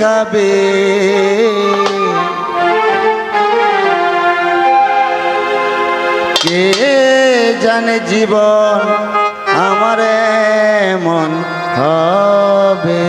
দেখাবে। কে জানে জীবন আমার মন হবে?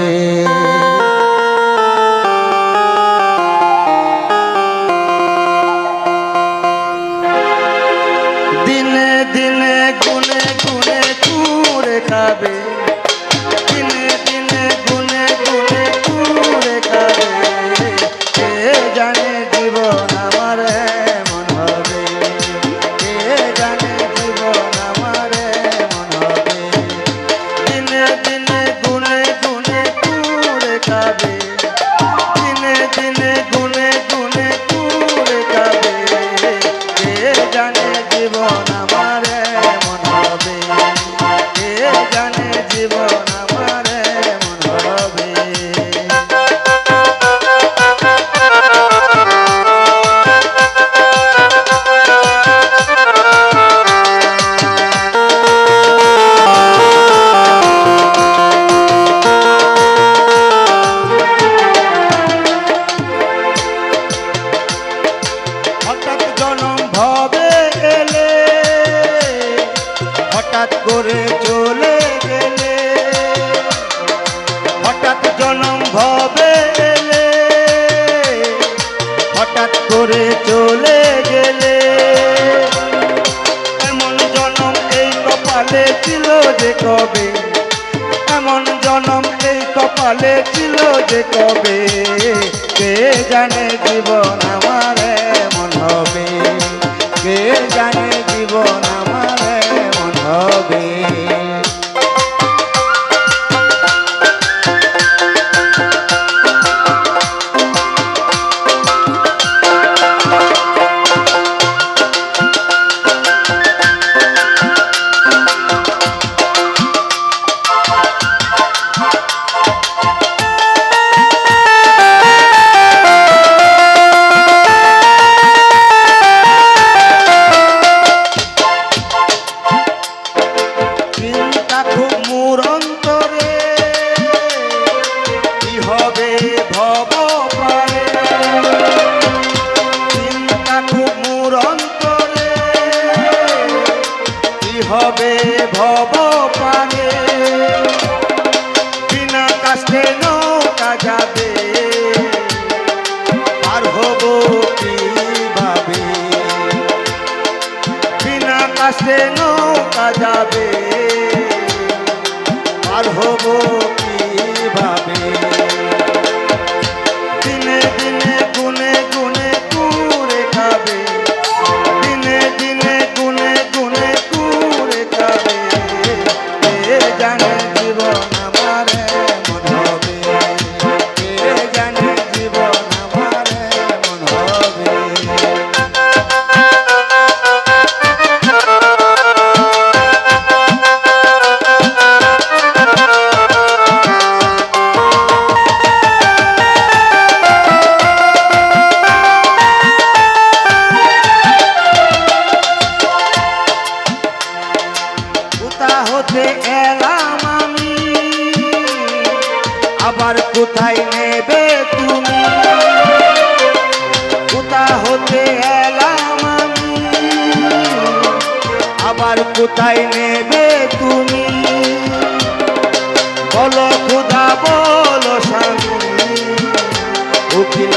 যে কবে? এমন জনম এই কপালে ছিল যে কবে? মাঝে নৌকা যাবে আর হব কীভাবে? বিনা আর গেলাম আমি, আবার কোথায় নেবে তুমি? কোথা হতে এলাম আমি? আবার কোথায় নেবে তুমি? বলো খুদা, বলো স্বামী, উকিল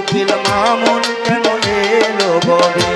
উকিল মামুন কেন এলো বলে